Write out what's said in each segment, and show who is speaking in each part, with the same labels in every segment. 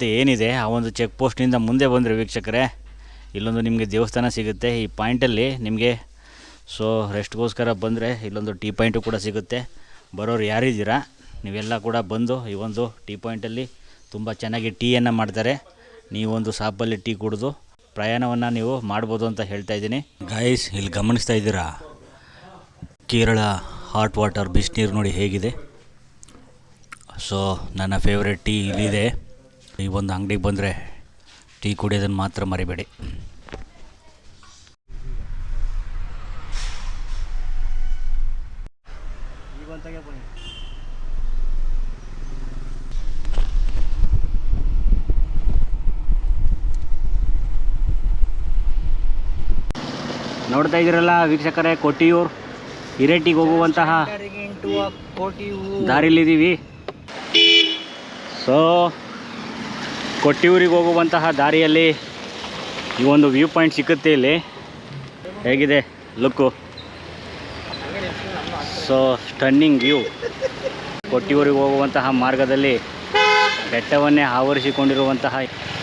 Speaker 1: ಅಂತ ಏನಿದೆ, ಆ ಒಂದು ಚೆಕ್ ಪೋಸ್ಟ್ನಿಂದ ಮುಂದೆ ಬಂದರೆ ವೀಕ್ಷಕರೇ, ಇಲ್ಲೊಂದು ನಿಮಗೆ ದೇವಸ್ಥಾನ ಸಿಗುತ್ತೆ. ಈ ಪಾಯಿಂಟಲ್ಲಿ ನಿಮಗೆ ಸೊ ರೆಸ್ಟ್ಗೋಸ್ಕರ ಬಂದರೆ ಇಲ್ಲೊಂದು ಟೀ ಪಾಯಿಂಟು ಕೂಡ ಸಿಗುತ್ತೆ. ಬರೋರು ಯಾರಿದ್ದೀರಾ, ನೀವೆಲ್ಲ ಕೂಡ ಬಂದು ಈ ಒಂದು ಟೀ ಪಾಯಿಂಟಲ್ಲಿ ತುಂಬ ಚೆನ್ನಾಗಿ ಟೀಯನ್ನು ಮಾಡ್ತಾರೆ. ನೀವೊಂದು ಸಾಪಲ್ಲಿ ಟೀ ಕುಡಿದು ಪ್ರಯಾಣವನ್ನು ನೀವು ಮಾಡ್ಬೋದು ಅಂತ ಹೇಳ್ತಾ ಇದ್ದೀನಿ. ಗಾಯಸ್ ಇಲ್ಲಿ ಗಮನಿಸ್ತಾ ಇದ್ದೀರಾ? ಕೇರಳ ಹಾಟ್ ವಾಟರ್ ಬಿಸಿನೀರು ನೋಡಿ ಹೇಗಿದೆ. ಸೊ ನನ್ನ ಫೇವ್ರೆಟ್ ಟೀ ಇಲ್ಲಿದೆ. ಈ ಒಂದು ಅಂಗಡಿಗೆ ಬಂದರೆ ಟೀ ಕುಡಿಯೋದನ್ನು ಮಾತ್ರ ಮರಿಬೇಡಿ. ನೋಡ್ತಾ ಇದ್ದೀರಲ್ಲ ವೀಕ್ಷಕರೇ ಕೊಟ್ಟಿಯೂರು ಹಿರೇಟಿಗೆ ಹೋಗುವಂತಹ ದಾರಿಲಿದ್ದೀವಿ ಸೊ ಕೊಟ್ಟಿಯೂರಿಗೆ ಹೋಗುವಂತಹ ದಾರಿಯಲ್ಲಿ ಈ ಒಂದು ವ್ಯೂ ಪಾಯಿಂಟ್ ಸಿಕ್ಕುತ್ತೆ ಇಲ್ಲಿ. ಹೇಗಿದೆ? ಲುಕ್ಕು. ಸೊ ಸ್ಟನ್ನಿಂಗ್ ವ್ಯೂ ಕೊಟ್ಟಿಯೂರಿಗೆ ಹೋಗುವಂತಹ ಮಾರ್ಗದಲ್ಲಿ ಬೆಟ್ಟವನ್ನೇ ಆವರಿಸಿಕೊಂಡಿರುವಂತಹ,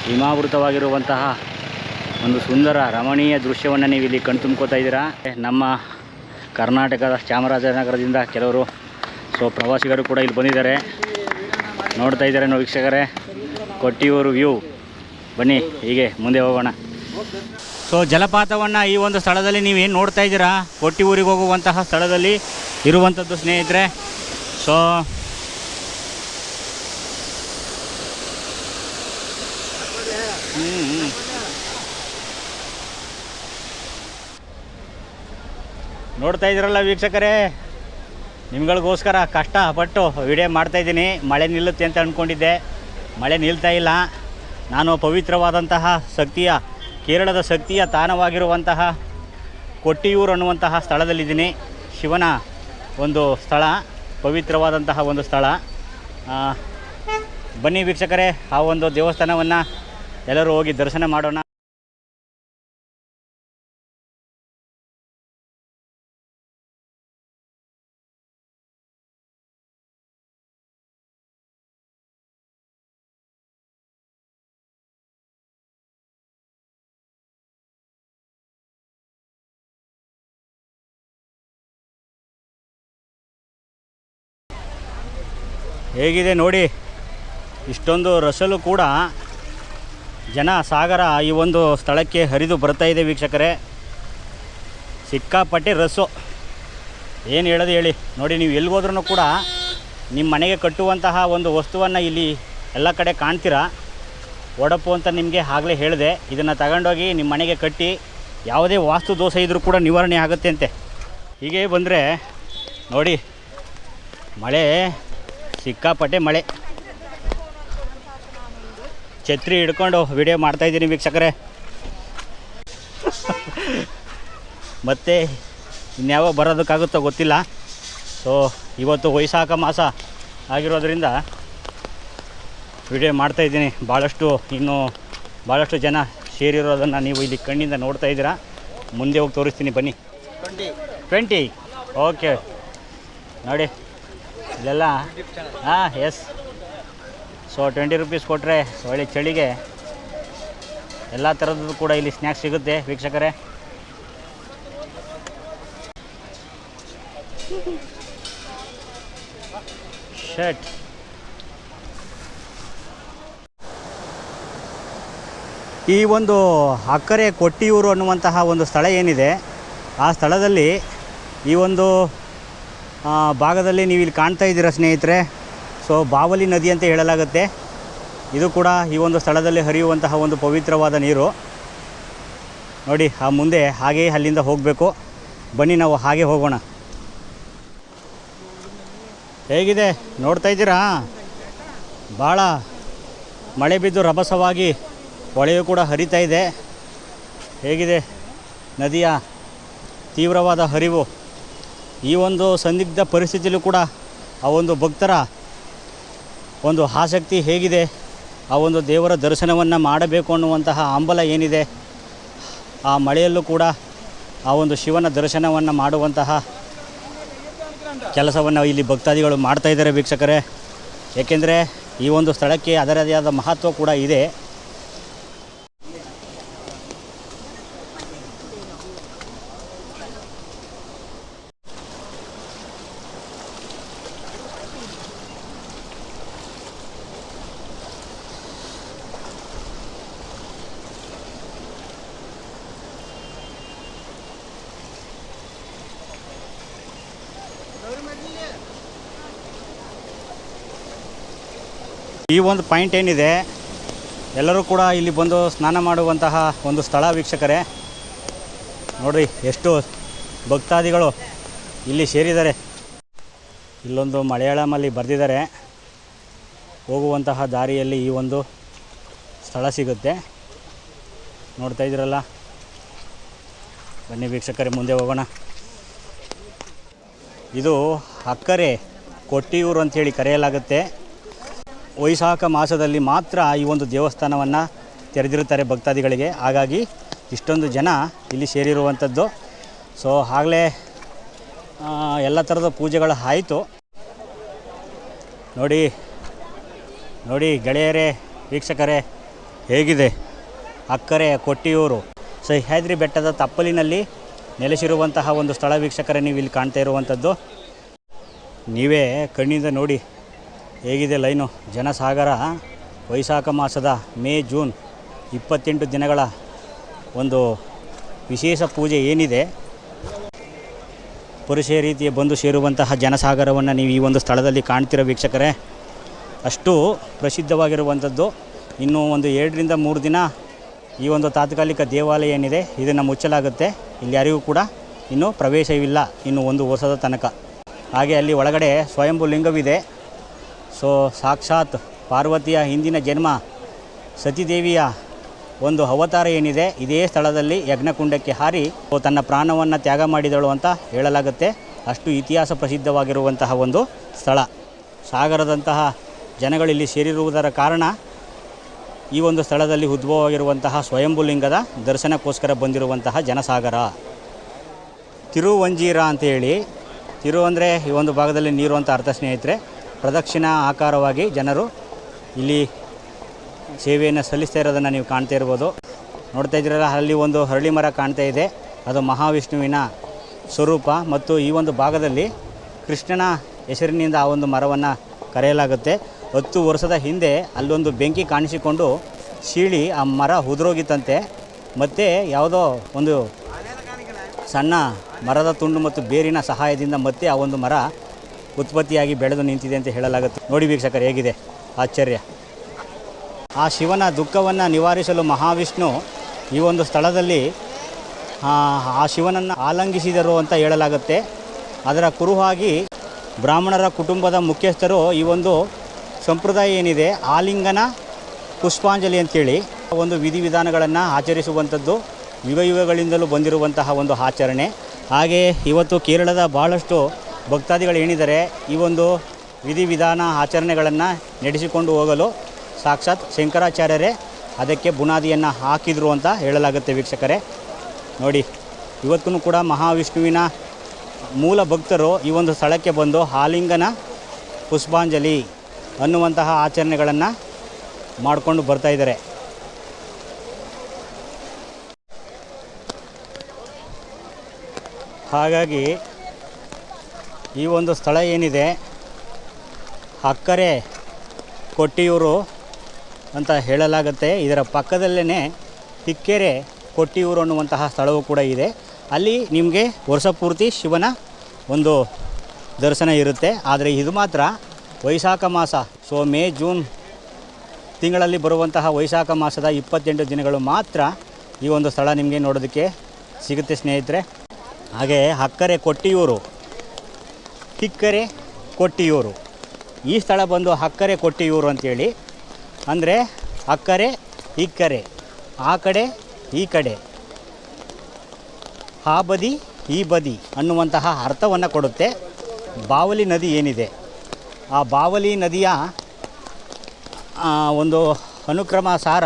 Speaker 1: ಹಿಮಾವೃತವಾಗಿರುವಂತಹ ಒಂದು ಸುಂದರ ರಮಣೀಯ ದೃಶ್ಯವನ್ನು ನೀವು ಇಲ್ಲಿ ಕಣ್ತುಂಬ್ಕೋತಾ ಇದ್ದೀರಾ? ನಮ್ಮ ಕರ್ನಾಟಕದ ಚಾಮರಾಜನಗರದಿಂದ ಕೆಲವರು ಸೊ ಪ್ರವಾಸಿಗರು ಕೂಡ ಇಲ್ಲಿ ಬಂದಿದ್ದಾರೆ. ನೋಡ್ತಾ ಇದ್ದಾರೆ ನಾವು ವೀಕ್ಷಕರೇ? ಕೊಟ್ಟಿಯೂರು ವ್ಯೂ. ಬನ್ನಿ, ಹೀಗೆ ಮುಂದೆ ಹೋಗೋಣ. ಸೊ ಜಲಪಾತವನ್ನು ಈ ಒಂದು ಸ್ಥಳದಲ್ಲಿ ನೀವೇನು ನೋಡ್ತಾ ಇದ್ದೀರಾ? ಕೊಟ್ಟಿ ಊರಿಗೆ ಹೋಗುವಂತಹ ಸ್ಥಳದಲ್ಲಿ ಇರುವಂಥದ್ದು ಸ್ನೇಹಿತರೆ. ಸೊ. ನೋಡ್ತಾ ಇದ್ದೀರಲ್ಲ ವೀಕ್ಷಕರೇ? ನಿಮ್ಗಳಿಗೋಸ್ಕರ ಕಷ್ಟಪಟ್ಟು ವಿಡಿಯೋ ಮಾಡ್ತಾಯಿದ್ದೀನಿ ಮಳೆ ನಿಲ್ಲುತ್ತೆ ಅಂತ ಅಂದ್ಕೊಂಡಿದ್ದೆ ಮಳೆ ನಿಲ್ತಾ ಇಲ್ಲ. ನಾನು ಪವಿತ್ರವಾದಂತಹ ಶಕ್ತಿಯ, ಕೇರಳದ ಶಕ್ತಿಯ ತಾಣವಾಗಿರುವಂತಹ ಕೊಟ್ಟಿಯೂರು ಅನ್ನುವಂತಹ ಸ್ಥಳದಲ್ಲಿದ್ದೀನಿ. ಶಿವನ ಒಂದು ಸ್ಥಳ, ಪವಿತ್ರವಾದಂತಹ ಒಂದು ಸ್ಥಳ. ಬನ್ನಿ ವೀಕ್ಷಕರೇ, ಆ ಒಂದು ದೇವಸ್ಥಾನವನ್ನು ಎಲ್ಲರೂ ಹೋಗಿ ದರ್ಶನ ಮಾಡೋಣ. ಹೇಗಿದೆ ನೋಡಿ, ಇಷ್ಟೊಂದು ರಸಲು ಕೂಡ ಜನ ಸಾಗರ ಈ ಒಂದು ಸ್ಥಳಕ್ಕೆ ಹರಿದು ಬರ್ತಾ ಇದೆ ವೀಕ್ಷಕರೇ. ಸಿಕ್ಕಾಪಟ್ಟೆ ರಸ್ಸು ಏನು ಹೇಳೋದು ಹೇಳಿ. ನೋಡಿ, ನೀವು ಎಲ್ಲಿಗೋದ್ರೂ ಕೂಡ ನಿಮ್ಮ ಮನೆಗೆ ಕಟ್ಟುವಂತಹ ಒಂದು ವಸ್ತುವನ್ನು ಇಲ್ಲಿ ಎಲ್ಲ ಕಡೆ ಕಾಣ್ತೀರಾ? ಒಡಪು ಅಂತ ನಿಮಗೆ ಆಗಲೇ ಹೇಳಿದೆ. ಇದನ್ನು ತಗೊಂಡೋಗಿ ನಿಮ್ಮ ಮನೆಗೆ ಕಟ್ಟಿ ಯಾವುದೇ ವಾಸ್ತು ದೋಷ ಇದ್ದರೂ ಕೂಡ ನಿವಾರಣೆ ಆಗುತ್ತೆ ಅಂತೆ. ಹೀಗೆ ಬಂದರೆ ನೋಡಿ, ಮಳೆ ಸಿಕ್ಕಾಪಟ್ಟೆ ಮಳೆ. ಛತ್ರಿ ಹಿಡ್ಕೊಂಡು ವಿಡಿಯೋ ಮಾಡ್ತಾಯಿದ್ದೀನಿ ವೀಕ್ಷಕರೇ. ಮತ್ತೆ ಇನ್ಯಾವ ಬರೋದಕ್ಕಾಗುತ್ತೋ ಗೊತ್ತಿಲ್ಲ. ಸೊ ಇವತ್ತು ವೈಶಾಖ ಮಾಸ ಆಗಿರೋದ್ರಿಂದ ವಿಡಿಯೋ ಮಾಡ್ತಾಯಿದ್ದೀನಿ ಭಾಳಷ್ಟು ಇನ್ನೂ ಭಾಳಷ್ಟು ಜನ ಸೇರಿರೋದನ್ನು ನೀವು ಇಲ್ಲಿ ಕಣ್ಣಿಂದ ನೋಡ್ತಾ ಇದ್ದೀರಾ. ಮುಂದೆ ಹೋಗಿ ತೋರಿಸ್ತೀನಿ ಬನ್ನಿ. ಟ್ವೆಂಟಿ ಓಕೆ ನೋಡಿ. ಇದೆಲ್ಲ ಹಾಂ ಎಸ್ ಸೊ ಟ್ವೆಂಟಿ ರುಪೀಸ್ ಕೊಟ್ಟರೆ ಒಳ್ಳೆ ಚಳಿಗೆ. ಎಲ್ಲ ಥರದ್ದು ಕೂಡ ಇಲ್ಲಿ ಸ್ನ್ಯಾಕ್ಸ್ ಸಿಗುತ್ತೆ ವೀಕ್ಷಕರೇ. ಶರ್ಟ್ ಈ ಒಂದು ಅಕ್ಕರೆ ಕೊಟ್ಟಿಯೂರು ಅನ್ನುವಂತಹ ಒಂದು ಸ್ಥಳ ಏನಿದೆ? ಆ ಸ್ಥಳದಲ್ಲಿ ಈ ಒಂದು ಭಾಗದಲ್ಲಿ ನೀವು ಇಲ್ಲಿ ಕಾಣ್ತಾ ಇದ್ದೀರಾ ಸ್ನೇಹಿತರೆ, ಸೊ ಬಾವಲಿ ನದಿ ಅಂತ ಹೇಳಲಾಗುತ್ತೆ. ಇದು ಕೂಡ ಈ ಒಂದು ಸ್ಥಳದಲ್ಲಿ ಹರಿಯುವಂತಹ ಒಂದು ಪವಿತ್ರವಾದ ನೀರು. ನೋಡಿ, ಆ ಮುಂದೆ ಹಾಗೆಯೇ ಅಲ್ಲಿಂದ ಹೋಗಬೇಕು. ಬನ್ನಿ ನಾವು ಹಾಗೆ ಹೋಗೋಣ. ಹೇಗಿದೆ? ನೋಡ್ತಾ ಇದ್ದೀರಾ? ಭಾಳ ಮಳೆ ಬಿದ್ದು ರಭಸವಾಗಿ ಹೊಳೆಯು ಕೂಡ ಹರಿತಾ ಇದೆ. ಹೇಗಿದೆ ನದಿಯ ತೀವ್ರವಾದ ಹರಿವು? ಈ ಒಂದು ಸಂದಿಗ್ಧ ಪರಿಸ್ಥಿತಿಯಲ್ಲೂ ಕೂಡ ಆ ಒಂದು ಭಕ್ತರ ಒಂದು ಆಸಕ್ತಿ ಹೇಗಿದೆ, ಆ ಒಂದು ದೇವರ ದರ್ಶನವನ್ನು ಮಾಡಬೇಕು ಅನ್ನುವಂತಹ ಹಂಬಲ ಏನಿದೆ, ಆ ಮಳೆಯಲ್ಲೂ ಕೂಡ ಆ ಒಂದು ಶಿವನ ದರ್ಶನವನ್ನು ಮಾಡುವಂತಹ ಕೆಲಸವನ್ನು ಇಲ್ಲಿ ಭಕ್ತಾದಿಗಳು ಮಾಡ್ತಾಯಿದ್ದಾರೆ ವೀಕ್ಷಕರೇ. ಏಕೆಂದರೆ ಈ ಒಂದು ಸ್ಥಳಕ್ಕೆ ಅದರದೇ ಆದ ಮಹತ್ವ ಕೂಡ ಇದೆ. ಈ ಒಂದು ಪಾಯಿಂಟ್ ಏನಿದೆ, ಎಲ್ಲರೂ ಕೂಡ ಇಲ್ಲಿ ಬಂದು ಸ್ನಾನ ಮಾಡುವಂತಹ ಒಂದು ಸ್ಥಳ ವೀಕ್ಷಕರೇ. ನೋಡ್ರಿ, ಎಷ್ಟು ಭಕ್ತಾದಿಗಳು ಇಲ್ಲಿ ಸೇರಿದ್ದಾರೆ. ಇಲ್ಲೊಂದು ಮಲಯಾಳಮಲ್ಲಿ ಬರೆದಿದ್ದಾರೆ. ಹೋಗುವಂತಹ ದಾರಿಯಲ್ಲಿ ಈ ಒಂದು ಸ್ಥಳ ಸಿಗುತ್ತೆ. ನೋಡ್ತಾ ಇದ್ದೀರಲ್ಲ? ಬನ್ನಿ ವೀಕ್ಷಕರೇ, ಮುಂದೆ ಹೋಗೋಣ. ಇದು ಅಕ್ಕರೆ ಕೊಟ್ಟಿಯೂರು ಅಂಥೇಳಿ ಕರೆಯಲಾಗುತ್ತೆ. ವೈಶಾಖ ಮಾಸದಲ್ಲಿ ಮಾತ್ರ ಈ ಒಂದು ದೇವಸ್ಥಾನವನ್ನು ತೆರೆದಿರುತ್ತಾರೆ ಭಕ್ತಾದಿಗಳಿಗೆ. ಹಾಗಾಗಿ ಇಷ್ಟೊಂದು ಜನ ಇಲ್ಲಿ ಸೇರಿರುವಂಥದ್ದು. ಸೊ ಆಗಲೇ ಎಲ್ಲ ಥರದ ಪೂಜೆಗಳು ಆಯಿತು. ನೋಡಿ ನೋಡಿ ಗೆಳೆಯರೇ, ವೀಕ್ಷಕರೇ, ಹೇಗಿದೆ? ಅಕ್ಕರೆ, ಕೊಟ್ಟಿಯೂರು. ಸಹ್ಯಾದ್ರಿ ಬೆಟ್ಟದ ತಪ್ಪಲಿನಲ್ಲಿ ನೆಲೆಸಿರುವಂತಹ ಒಂದು ಸ್ಥಳ ವೀಕ್ಷಕರೇ, ನೀವು ಇಲ್ಲಿ ಕಾಣ್ತಾ ಇರುವಂಥದ್ದು. ನೀವೇ ಕಣ್ಣಿಂದ ನೋಡಿ. ಹೇಗಿದೆ ಲೈನು? ಜನಸಾಗರ ವೈಶಾಖ ಮಾಸದ ಮೇ, ಜೂನ್ ಇಪ್ಪತ್ತೆಂಟು ದಿನಗಳ ಒಂದು ವಿಶೇಷ ಪೂಜೆ ಏನಿದೆ? ಪುರುಷ ರೀತಿಯ ಬಂದು ಸೇರುವಂತಹ ಜನಸಾಗರವನ್ನು ನೀವು ಈ ಒಂದು ಸ್ಥಳದಲ್ಲಿ ಕಾಣ್ತಿರೋ ವೀಕ್ಷಕರೇ. ಅಷ್ಟು ಪ್ರಸಿದ್ಧವಾಗಿರುವಂಥದ್ದು. ಇನ್ನೂ ಒಂದು ಎರಡರಿಂದ ಮೂರು ದಿನ ಈ ಒಂದು ತಾತ್ಕಾಲಿಕ ದೇವಾಲಯ ಏನಿದೆ, ಇದನ್ನು ಮುಚ್ಚಲಾಗುತ್ತೆ. ಇಲ್ಲಿ ಯಾರಿಗೂ ಕೂಡ ಇನ್ನೂ ಪ್ರವೇಶವಿಲ್ಲ, ಇನ್ನು ಒಂದು ವರ್ಷದ ತನಕ. ಹಾಗೆ ಅಲ್ಲಿ ಒಳಗಡೆ ಸ್ವಯಂಭೂ ಲಿಂಗವಿದೆ. ಸೊ ಸಾಕ್ಷಾತ್ ಪಾರ್ವತಿಯ ಹಿಂದಿನ ಜನ್ಮ ಸತಿದೇವಿಯ ಒಂದು ಅವತಾರ ಏನಿದೆ, ಇದೇ ಸ್ಥಳದಲ್ಲಿ ಯಜ್ಞಕುಂಡಕ್ಕೆ ಹಾರಿ ತನ್ನ ಪ್ರಾಣವನ್ನು ತ್ಯಾಗ ಮಾಡಿದಳು ಅಂತ ಹೇಳಲಾಗುತ್ತೆ. ಅಷ್ಟು ಇತಿಹಾಸ ಪ್ರಸಿದ್ಧವಾಗಿರುವಂತಹ ಒಂದು ಸ್ಥಳ. ಸಾಗರದಂತಹ ಜನಗಳಿಲ್ಲಿ ಸೇರಿರುವುದರ ಕಾರಣ ಈ ಒಂದು ಸ್ಥಳದಲ್ಲಿ ಉದ್ಭವವಾಗಿರುವಂತಹ ಸ್ವಯಂಭುಲಿಂಗದ ದರ್ಶನಕ್ಕೋಸ್ಕರ ಬಂದಿರುವಂತಹ ಜನಸಾಗರ. ತಿರುವಂಜೀರ ಅಂತ ಹೇಳಿ, ತಿರು ಅಂದರೆ ಈ ಒಂದು ಭಾಗದಲ್ಲಿ ನೀರು ಅಂತ ಅರ್ಥ ಸ್ನೇಹಿತರೆ ಪ್ರದಕ್ಷಿಣಾ ಆಕಾರವಾಗಿ ಜನರು ಇಲ್ಲಿ ಸೇವೆಯನ್ನು ಸಲ್ಲಿಸ್ತಾ ಇರೋದನ್ನು ನೀವು ಕಾಣ್ತಾ ಇರ್ಬೋದು. ನೋಡ್ತಾ ಇದ್ದೀರಲ್ಲ, ಅಲ್ಲಿ ಒಂದು ಹರಳಿ ಮರ ಕಾಣ್ತಾ ಇದೆ. ಅದು ಮಹಾವಿಷ್ಣುವಿನ ಸ್ವರೂಪ ಮತ್ತು ಈ ಒಂದು ಭಾಗದಲ್ಲಿ ಕೃಷ್ಣನ ಹೆಸರಿನಿಂದ ಆ ಒಂದು ಮರವನ್ನು ಕರೆಯಲಾಗುತ್ತೆ. ಹತ್ತು ವರ್ಷದ ಹಿಂದೆ ಅಲ್ಲೊಂದು ಬೆಂಕಿ ಕಾಣಿಸಿಕೊಂಡು ಸೀಳಿ ಆ ಮರ ಉದುರೋಗಿತ್ತಂತೆ. ಮತ್ತು ಯಾವುದೋ ಒಂದು ಸಣ್ಣ ಮರದ ತುಂಡು ಮತ್ತು ಬೇರಿನ ಸಹಾಯದಿಂದ ಮತ್ತೆ ಆ ಒಂದು ಮರ ಉತ್ಪತ್ತಿಯಾಗಿ ಬೆಳೆದು ನಿಂತಿದೆ ಅಂತ ಹೇಳಲಾಗುತ್ತೆ. ನೋಡಿ ವೀಕ್ಷಕರು ಹೇಗಿದೆ? ಆಶ್ಚರ್ಯ. ಆ ಶಿವನ ದುಃಖವನ್ನು ನಿವಾರಿಸಲು ಮಹಾವಿಷ್ಣು ಈ ಒಂದು ಸ್ಥಳದಲ್ಲಿ ಆ, ಶಿವನನ್ನು ಆಲಂಗಿಸಿದರು ಅಂತ ಹೇಳಲಾಗುತ್ತೆ. ಅದರ ಕುರುಹಾಗಿ ಬ್ರಾಹ್ಮಣರ ಕುಟುಂಬದ ಮುಖ್ಯಸ್ಥರು ಈ ಒಂದು ಸಂಪ್ರದಾಯ ಏನಿದೆ ಆಲಿಂಗನ ಪುಷ್ಪಾಂಜಲಿ ಅಂತೇಳಿ ಒಂದು ವಿಧಿವಿಧಾನಗಳನ್ನು ಆಚರಿಸುವಂಥದ್ದು ಯುಗ ಯುಗಗಳಿಂದಲೂ ಬಂದಿರುವಂತಹ ಒಂದು ಆಚರಣೆ. ಹಾಗೆ ಇವತ್ತು ಕೇರಳದ ಭಾಳಷ್ಟು ಭಕ್ತಾದಿಗಳು ಏನಿದ್ದಾರೆ, ಈ ಒಂದು ವಿಧಿವಿಧಾನ ಆಚರಣೆಗಳನ್ನು ನಡೆಸಿಕೊಂಡು ಹೋಗಲು ಸಾಕ್ಷಾತ್ ಶಂಕರಾಚಾರ್ಯರೇ ಅದಕ್ಕೆ ಬುನಾದಿಯನ್ನು ಹಾಕಿದರು ಅಂತ ಹೇಳಲಾಗುತ್ತೆ ವೀಕ್ಷಕರೇ. ನೋಡಿ ಇವತ್ತೂ ಕೂಡ ಮಹಾವಿಷ್ಣುವಿನ ಮೂಲ ಭಕ್ತರು ಈ ಒಂದು ಸ್ಥಳಕ್ಕೆ ಬಂದು ಆಲಿಂಗನ ಪುಷ್ಪಾಂಜಲಿ ಅನ್ನುವಂತಹ ಆಚರಣೆಗಳನ್ನು ಮಾಡಿಕೊಂಡು ಬರ್ತಾ ಇದ್ದಾರೆ. ಹಾಗಾಗಿ ಈ ಒಂದು ಸ್ಥಳ ಏನಿದೆ? ಅಕ್ಕರೆ ಕೊಟ್ಟಿಯೂರು ಅಂತ ಹೇಳಲಾಗುತ್ತೆ. ಇದರ ಪಕ್ಕದಲ್ಲೇ ತಿಕ್ಕೆರೆ ಕೊಟ್ಟಿಯೂರು ಅನ್ನುವಂತಹ ಸ್ಥಳವೂ ಕೂಡ ಇದೆ. ಅಲ್ಲಿ ನಿಮಗೆ ವರ್ಷ ಪೂರ್ತಿ ಶಿವನ ಒಂದು ದರ್ಶನ ಇರುತ್ತೆ. ಆದರೆ ಇದು ಮಾತ್ರ ವೈಶಾಖ ಮಾಸ ಸೊ ಮೇ, ಜೂನ್ ತಿಂಗಳಲ್ಲಿ ಬರುವಂತಹ ವೈಶಾಖ ಮಾಸದ ಇಪ್ಪತ್ತೆಂಟು ದಿನಗಳು ಮಾತ್ರ ಈ ಒಂದು ಸ್ಥಳ ನಿಮಗೆ ನೋಡೋದಕ್ಕೆ ಸಿಗುತ್ತೆ ಸ್ನೇಹಿತರೆ. ಹಾಗೆ ಅಕ್ಕರೆ ಕೊಟ್ಟಿಯೂರು ಹಿಕ್ಕರೆ ಕೊಟ್ಟಿಯೂರು. ಈ ಸ್ಥಳ ಬಂದು ಅಕ್ಕರೆ ಕೊಟ್ಟಿಯೂರು ಅಂತೇಳಿ. ಅಂದರೆ ಅಕ್ಕರೆ ಇಕ್ಕರೆ ಆ ಕಡೆ, ಈ ಕಡೆ. ಆ ಬದಿ, ಈ ಬದಿ ಅನ್ನುವಂತಹ ಅರ್ಥವನ್ನು ಕೊಡುತ್ತೆ. ಬಾವಲಿ ನದಿ ಏನಿದೆ? ಆ ಬಾವಲಿ ನದಿಯ ಒಂದು ಅನುಕ್ರಮ ಸಾರ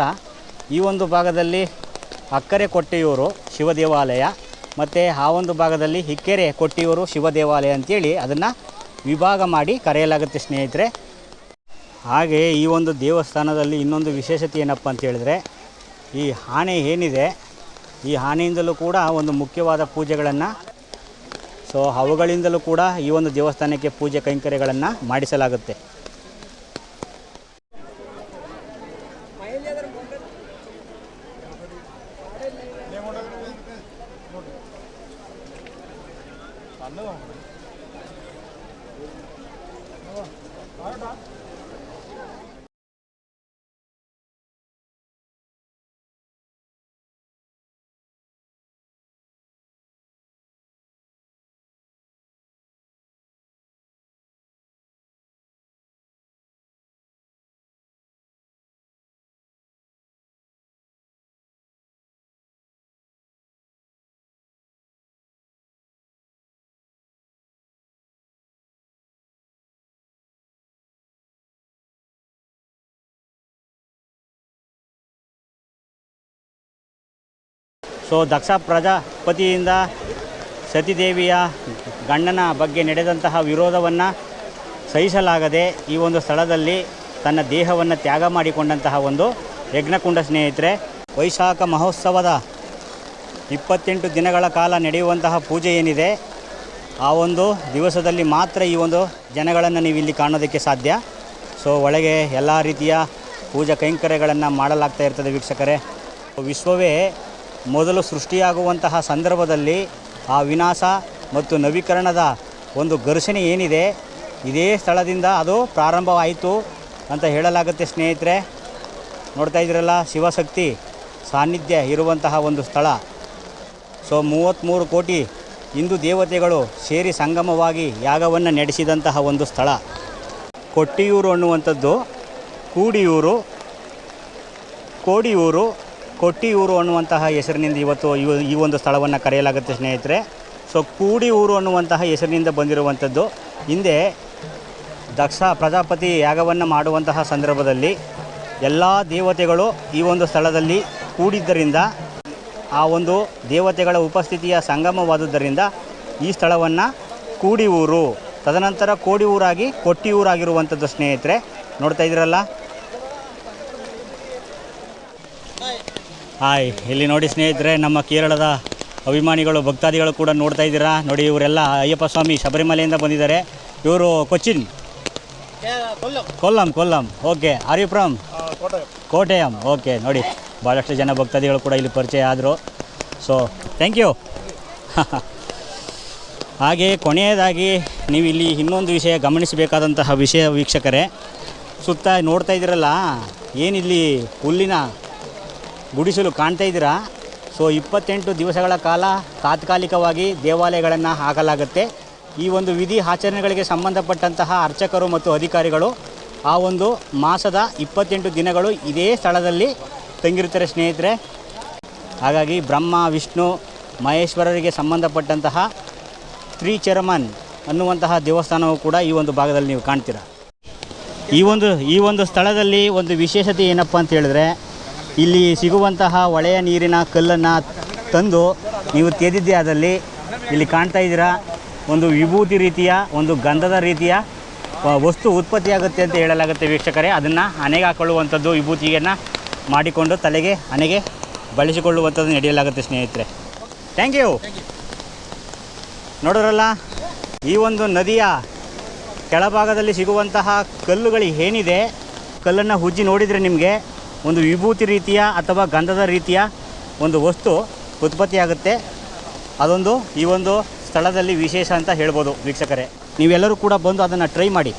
Speaker 1: ಈ ಒಂದು ಭಾಗದಲ್ಲಿ ಅಕ್ಕರೆ ಕೊಟ್ಟೆಯೂರು ಶಿವ ದೇವಾಲಯ. ಮತ್ತು ಆ ಒಂದು ಭಾಗದಲ್ಲಿ ಹಿಕ್ಕೆರೆ ಕೊಟ್ಟಿಯೂರು ಶಿವ ದೇವಾಲಯ ಅಂತೇಳಿ ಅದನ್ನು ವಿಭಾಗ ಮಾಡಿ ಕರೆಯಲಾಗುತ್ತೆ, ಸ್ನೇಹಿತರೆ. ಹಾಗೆ ಈ ಒಂದು ದೇವಸ್ಥಾನದಲ್ಲಿ ಇನ್ನೊಂದು ವಿಶೇಷತೆ ಏನಪ್ಪ ಅಂತ ಹೇಳಿದ್ರೆ, ಈ ಆನೆ ಏನಿದೆ, ಈ ಆನೆಯಿಂದಲೂ ಕೂಡ ಒಂದು ಮುಖ್ಯವಾದ ಪೂಜೆಗಳನ್ನು ಸೊ ಅವುಗಳಿಂದಲೂ ಕೂಡ ಈ ಒಂದು ದೇವಸ್ಥಾನಕ್ಕೆ ಪೂಜೆ ಕೈಂಕರ್ಯಗಳನ್ನು ಮಾಡಿಸಲಾಗುತ್ತೆ. 玩儿啥 ಸೊ ದಕ್ಷ ಪ್ರಜಾಪತಿಯಿಂದ ಸತಿದೇವಿಯ ಗಂಡನ ಬಗ್ಗೆ ನಡೆದಂತಹ ವಿರೋಧವನ್ನು ಸಹಿಸಲಾಗದೆ ಈ ಒಂದು ಸ್ಥಳದಲ್ಲಿ ತನ್ನ ದೇಹವನ್ನು ತ್ಯಾಗ ಮಾಡಿಕೊಂಡಂತಹ ಒಂದು ಯಜ್ಞಕುಂಡ ಸ್ನೇಹಿತರೆ, ವೈಶಾಖ ಮಹೋತ್ಸವದ ಇಪ್ಪತ್ತೆಂಟು ದಿನಗಳ ಕಾಲ ನಡೆಯುವಂತಹ ಪೂಜೆ ಏನಿದೆ, ಆ ಒಂದು ದಿವಸದಲ್ಲಿ ಮಾತ್ರ ಈ ಒಂದು ಜನಗಳನ್ನು ನೀವು ಇಲ್ಲಿ ಕಾಣೋದಕ್ಕೆ ಸಾಧ್ಯ. ಸೊ ಒಳಗೆ ಎಲ್ಲ ರೀತಿಯ ಪೂಜಾ ಕೈಂಕರ್ಯಗಳನ್ನು ಮಾಡಲಾಗ್ತಾ ಇರ್ತದೆ ವೀಕ್ಷಕರೇ. ವಿಶ್ವವೇ ಮೊದಲು ಸೃಷ್ಟಿಯಾಗುವಂತಹ ಸಂದರ್ಭದಲ್ಲಿ ಆ ವಿನಾಶ ಮತ್ತು ನವೀಕರಣದ ಒಂದು ಘರ್ಷಣೆ ಏನಿದೆ, ಇದೇ ಸ್ಥಳದಿಂದ ಅದು ಪ್ರಾರಂಭವಾಯಿತು ಅಂತ ಹೇಳಲಾಗುತ್ತೆ ಸ್ನೇಹಿತರೆ. ನೋಡ್ತಾ ಇದ್ದೀರಲ್ಲ, ಶಿವಶಕ್ತಿ ಸಾನ್ನಿಧ್ಯ ಇರುವಂತಹ ಒಂದು ಸ್ಥಳ. ಸೊ ಮೂವತ್ತ್ಮೂರು ಕೋಟಿ ಹಿಂದೂ ದೇವತೆಗಳು ಸೇರಿ ಸಂಗಮವಾಗಿ ಯಾಗವನ್ನು ನಡೆಸಿದಂತಹ ಒಂದು ಸ್ಥಳ. ಕೊಟ್ಟಿಯೂರು ಅನ್ನುವಂಥದ್ದು, ಕೂಡಿಯೂರು, ಕೋಡಿಯೂರು ಕೊಟ್ಟಿಯೂರು ಅನ್ನುವಂತಹ ಹೆಸರಿನಿಂದ ಇವತ್ತು ಇವ- ಈ ಒಂದು ಸ್ಥಳವನ್ನು ಕರೆಯಲಾಗುತ್ತೆ ಸ್ನೇಹಿತರೆ. ಸೊ ಕೂಡಿ ಊರು ಅನ್ನುವಂತಹ ಹೆಸರಿನಿಂದ ಬಂದಿರುವಂಥದ್ದು. ಹಿಂದೆ ದಕ್ಷ ಪ್ರಜಾಪತಿ ಯಾಗವನ್ನು ಮಾಡುವಂತಹ ಸಂದರ್ಭದಲ್ಲಿ ಎಲ್ಲ ದೇವತೆಗಳು ಈ ಒಂದು ಸ್ಥಳದಲ್ಲಿ ಕೂಡಿದ್ದರಿಂದ, ಆ ಒಂದು ದೇವತೆಗಳ ಉಪಸ್ಥಿತಿಯ ಸಂಗಮವಾದುದರಿಂದ ಈ ಸ್ಥಳವನ್ನು ಕೂಡಿ ಊರು ತದನಂತರ ಕೋಡಿ ಊರಾಗಿ ಕೊಟ್ಟಿ ಊರಾಗಿರುವಂಥದ್ದು ಸ್ನೇಹಿತರೆ. ನೋಡ್ತಾ ಇದ್ದೀರಲ್ಲ? ಹಾಯ್, ಇಲ್ಲಿ ನೋಡಿ ಸ್ನೇಹಿತರೆ, ನಮ್ಮ ಕೇರಳದ ಅಭಿಮಾನಿಗಳು, ಭಕ್ತಾದಿಗಳು ಕೂಡ ನೋಡ್ತಾ ಇದ್ದೀರಾ? ನೋಡಿ, ಇವರೆಲ್ಲ ಅಯ್ಯಪ್ಪ ಸ್ವಾಮಿ ಶಬರಿಮಲೆಯಿಂದ ಬಂದಿದ್ದಾರೆ. ಇವರು Cochin? Kollam Kollam. Okay are from Kottayam. Okay, ನೋಡಿ ಭಾಳಷ್ಟು ಜನ ಭಕ್ತಾದಿಗಳು ಕೂಡ ಇಲ್ಲಿ ಪರಿಚಯ ಆದರು. ಸೊ ಥ್ಯಾಂಕ್ ಯು ಹಾಗೆ, ಕೊನೆಯದಾಗಿ ನೀವು ಇಲ್ಲಿ ಇನ್ನೊಂದು ವಿಷಯ ಗಮನಿಸಬೇಕಾದಂತಹ ವಿಷಯ ವೀಕ್ಷಕರೇ, ಸುತ್ತ ನೋಡ್ತಾ ಇದ್ದೀರಲ್ಲ, ಏನಿಲ್ಲಿ ಹುಲ್ಲಿನ ಗುಡಿಸಲು ಕಾಣ್ತಾ ಇದ್ದೀರಾ? ಸೊ ಇಪ್ಪತ್ತೆಂಟು ದಿವಸಗಳ ಕಾಲ ತಾತ್ಕಾಲಿಕವಾಗಿ ದೇವಾಲಯಗಳನ್ನು ಹಾಕಲಾಗುತ್ತೆ. ಈ ಒಂದು ವಿಧಿ ಆಚರಣೆಗಳಿಗೆ ಸಂಬಂಧಪಟ್ಟಂತಹ ಅರ್ಚಕರು ಮತ್ತು ಅಧಿಕಾರಿಗಳು ಆ ಒಂದು ಮಾಸದ ಇಪ್ಪತ್ತೆಂಟು ದಿನಗಳು ಇದೇ ಸ್ಥಳದಲ್ಲಿ ತಂಗಿರ್ತಾರೆ ಸ್ನೇಹಿತರೆ. ಹಾಗಾಗಿ ಬ್ರಹ್ಮ, ವಿಷ್ಣು, ಮಹೇಶ್ವರರಿಗೆ ಸಂಬಂಧಪಟ್ಟಂತಹ ತ್ರಿಚರಮನ್ ಅನ್ನುವಂತಹ ದೇವಸ್ಥಾನವು ಕೂಡ ಈ ಒಂದು ಭಾಗದಲ್ಲಿ ನೀವು ಕಾಣ್ತೀರಾ. ಈ ಒಂದು ಈ ಒಂದು ಸ್ಥಳದಲ್ಲಿ ಒಂದು ವಿಶೇಷತೆ ಏನಪ್ಪ ಅಂತ ಹೇಳಿದ್ರೆ ಇಲ್ಲಿ ಸಿಗುವಂತಹ ಹೊಳೆಯ ನೀರಿನ ಕಲ್ಲನ್ನು ತಂದು ನೀವು ತೆಗೆದಿದ್ದೇ ಇಲ್ಲಿ ಕಾಣ್ತಾ ಇದ್ದೀರಾ, ಒಂದು ವಿಭೂತಿ ರೀತಿಯ, ಒಂದು ಗಂಧದ ರೀತಿಯ ವಸ್ತು ಉತ್ಪತ್ತಿಯಾಗುತ್ತೆ ಅಂತ ಹೇಳಲಾಗುತ್ತೆ ವೀಕ್ಷಕರೇ. ಅದನ್ನು ಹಣೆಗೆ ಹಾಕೊಳ್ಳುವಂಥದ್ದು ವಿಭೂತಿಯನ್ನು ಮಾಡಿಕೊಂಡು ತಲೆಗೆ, ಹಣೆಗೆ ಬಳಸಿಕೊಳ್ಳುವಂಥದ್ದು ನಡೆಯಲಾಗುತ್ತೆ ಸ್ನೇಹಿತರೆ. ಥ್ಯಾಂಕ್ ಯು ನೋಡೋರಲ್ಲ ಈ ಒಂದು ನದಿಯ ಕೆಳಭಾಗದಲ್ಲಿ ಸಿಗುವಂತಹ ಕಲ್ಲುಗಳು ಏನಿದೆ, ಕಲ್ಲನ್ನು ಉಜ್ಜಿ ನೋಡಿದರೆ ನಿಮಗೆ ಒಂದು ವಿಭೂತಿ ರೀತಿಯ ಅಥವಾ ಗಂಧದ ರೀತಿಯ ಒಂದು ವಸ್ತು ಉತ್ಪತ್ತಿಯಾಗುತ್ತೆ. ಅದೊಂದು ಈ ಒಂದು ಸ್ಥಳದಲ್ಲಿ ವಿಶೇಷ ಅಂತ ಹೇಳ್ಬೋದು ವೀಕ್ಷಕರೇ. ನೀವೆಲ್ಲರೂ ಕೂಡ ಬಂದು ಅದನ್ನು ಟ್ರೈ ಮಾಡಿ.